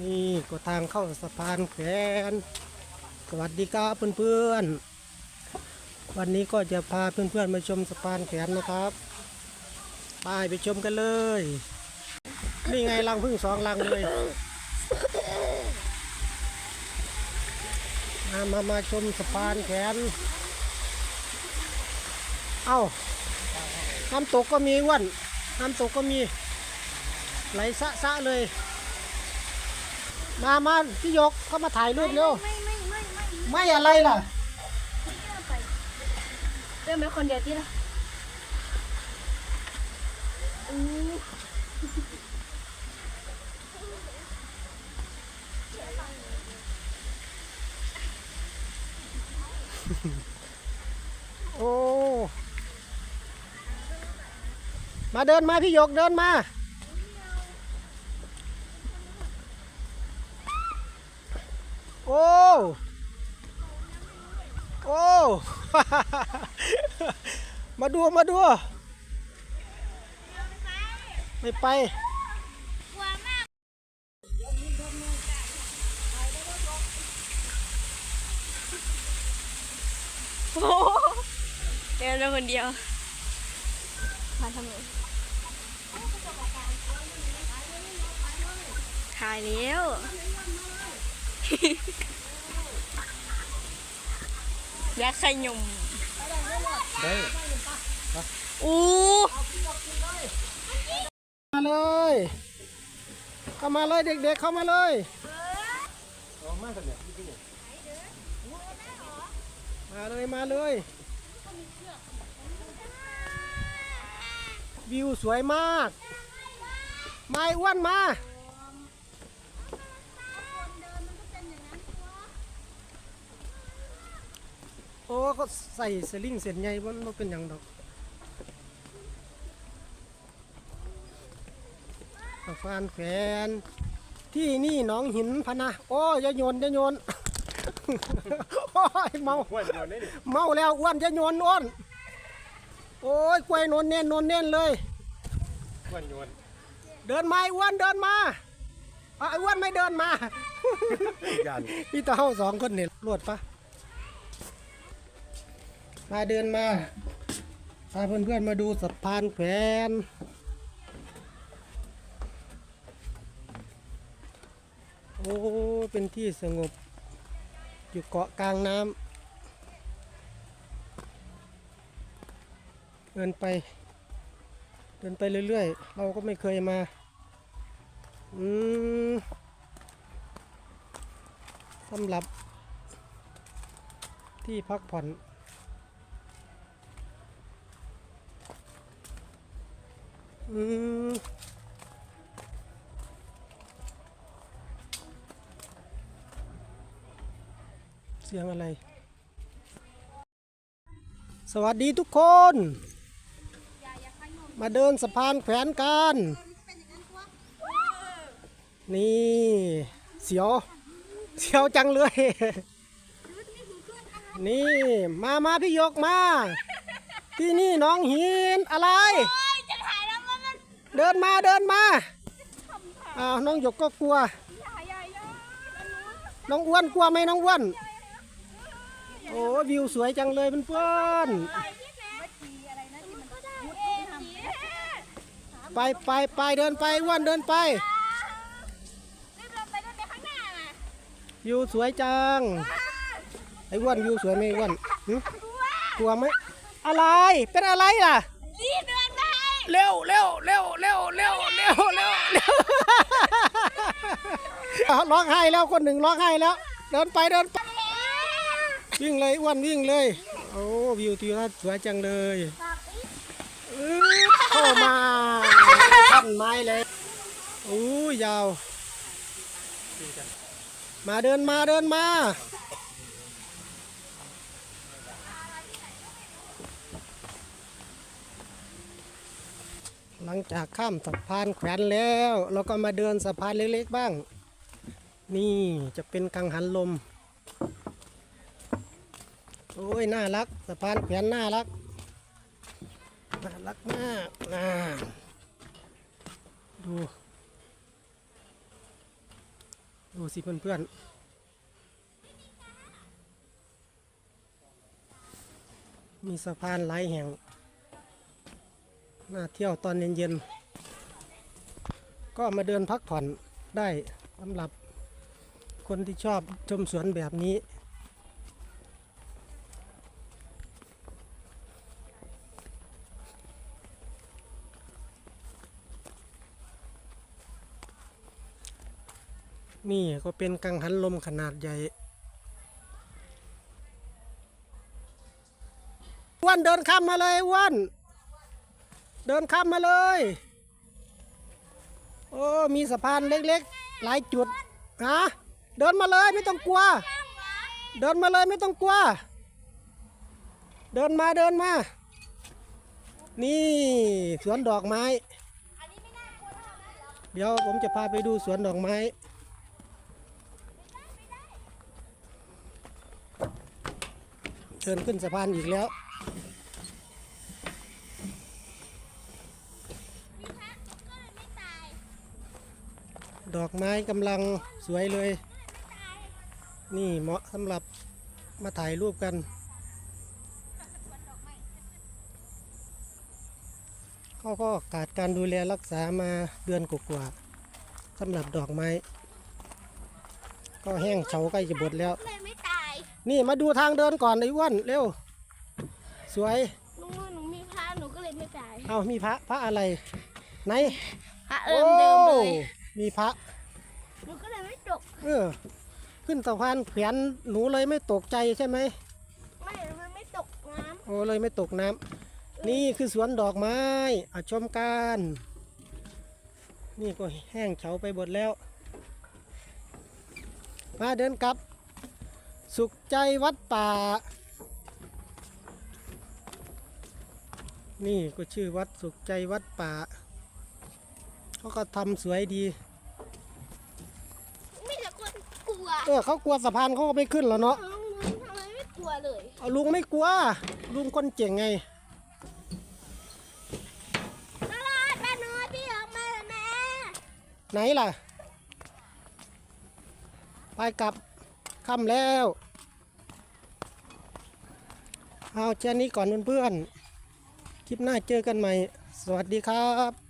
นี่ก็ทางเข้าสะพานแขนสวัสดีครับเพื่อนๆ วันนี้ก็จะพาเพื่อนๆมาชมสะพานแขนนะครับไปไปชมกันเลย นี่ไงรังพึ่งสองรังเลย มามามาชมสะพานแขน เอ้าน้ำตกก็มีวันน้ำตกก็มี ไหลสะสะเลย มามาพี่ยกเข้ามาถ่ายรูปเร็ว ไม่ไม่ไม่ไม่ไม่อะไรล่ะไม่ไปเดินไปคนเดียวที่ละอู้โอ้ มาเดินมาพี่หยกเดินมา โอ้โอ้มาดูมาดู ไม่ไปโหเดินไปคนเดียว มาทำไมถ่ายแล้ว ยักษ์ขยมได้อู้มาเลย เข้ามาเลยเด็กๆเข้ามาเลยมาเลยมาเลยวิวสวยมาก ไม้อ้วนมา อ้เขาใส่สลิงเส้นใหญ่มันบ่เป็นอย่างดอกสะพานแขวนที่นี่หนองหินพะนะโอ้ยอย่าโยนอย่าโยน โอ้ยเมาเมาแล้วอ้วนจะโยนอ้วนโอ้ยกล้วยนนเน้นนนเน้นเลยอ้วนโยนเดินมาไอ้อ้วนเดินมาอะไอ้อ้วนไม่เดินมา ยัน พี่ตาเฮาสองคนเนี่ยรวดปะ มาเดินมาพาเพื่อนๆมาดูสะพานแขวนโอ้ เป็นที่สงบ อยู่เกาะกลางน้ำเดินไป เดินไปเรื่อยๆ เราก็ไม่เคยมา อืมสำหรับที่พักผ่อน อืม เสียงอะไร สวัสดีทุกคน มาเดินสะพานแขวนกัน นี่เสียว เสียวจังเลย นี่ มามาพี่ยกมา ที่นี่น้องหินอะไร เดินมาเดินมาอ้าวน้องหยกก็กลัว น้องอ้วนกลัวไหมน้องอ้วน โอ้วิวสวยจังเลยเพื่อนๆไปไปไปเดินไปอ้วนเดินไปวิวสวยจัง ไอ้อ้วนวิวสวยไหมอ้วนหึกลัวไหมอะไร เป็นอะไรล่ะรีบ เดินไปเร็วเร็วเร็วเร็วเร็วเร็วเร็วเร็วร้องไห้แล้วคนหนึ่งร้องไห้แล้ว เดินไปเดินไปวิ่งเลยอ้วนวิ่งเลย โอ้วิวทิวทัศน์สวยจังเลยเข้ามาต้นไม้เลยอู้ยาว มาเดินมาเดินมา หลังจากข้ามสะพานแขวนแล้ว เราก็มาเดินสะพานเล็กๆบ้าง นี่จะเป็นกังหันลม โอ้ยน่ารักสะพานแขวนน่ารักน่ารักมากน่าดูดูสิเพื่อนๆมีสะพานหลายแห่ง น่าเที่ยวตอนเย็นๆ ก็มาเดินพักผ่อนได้สำหรับคนที่ชอบชมสวนแบบนี้ นี่ก็เป็นกังหันลมขนาดใหญ่อ้วนเดินข้ามมาเลยอ้วน เดินข้ามมาเลย โอ้ มีสะพานเล็กๆ หลายจุดฮะเดินมาเลยไม่ต้องกลัว เดินมาเลยไม่ต้องกลัว เดินมาเดินมา นี่สวนดอกไม้ เดี๋ยวผมจะพาไปดูสวนดอกไม้เชิญขึ้นสะพานอีกแล้ว ดอกไม้กำลังสวยเลย นี่เหมาะสำหรับมาถ่ายรูปกันเขาก็ขาดการดูแลรักษามาเดือนกว่าๆสำหรับดอกไม้ ก็แห้งเฉาใกล้จะบดแล้ว เลยไม่ตายนี่มาดูทางเดินก่อนไอ้อ้วนเร็ว สวย หนูหนูมีพระหนูก็เลยไม่ตายเอามีพระพระอะไร ไหน พระเอิมเดิมเลย โอ้ มีพระหนูก็เลยไม่ตก เออ ขึ้นสะพานแขวนหนูเลยไม่ตกใจใช่ไหมไม่ มันไม่ตกน้โอ้เลยไม่ตกน้ำนี่คือสวนดอกไม้อาชมกันนี่ก็แห้งเฉาไปหมดแล้ว มาเดินกลับ สุขใจวัดป่า นี่ก็ชื่อวัดสุขใจวัดป่า เขาก็ทำสวยดีำไม่แต่คนกลัวเออเขากลัวสะพานเขาก็ไม่ขึ้นแล้วเนาะน้องนุ้นทำไมไม่กลัวเลยเอาลุงไม่กลัว ลุงคนเจ๋งไง ตลอดแม่น้อยพี่ออกมาเลยแม่ไหนล่ะ ไปกลับค่ำแล้ว เอาแค่นี้ก่อนเพื่อนๆ คลิปหน้าเจอกันใหม่ สวัสดีครับ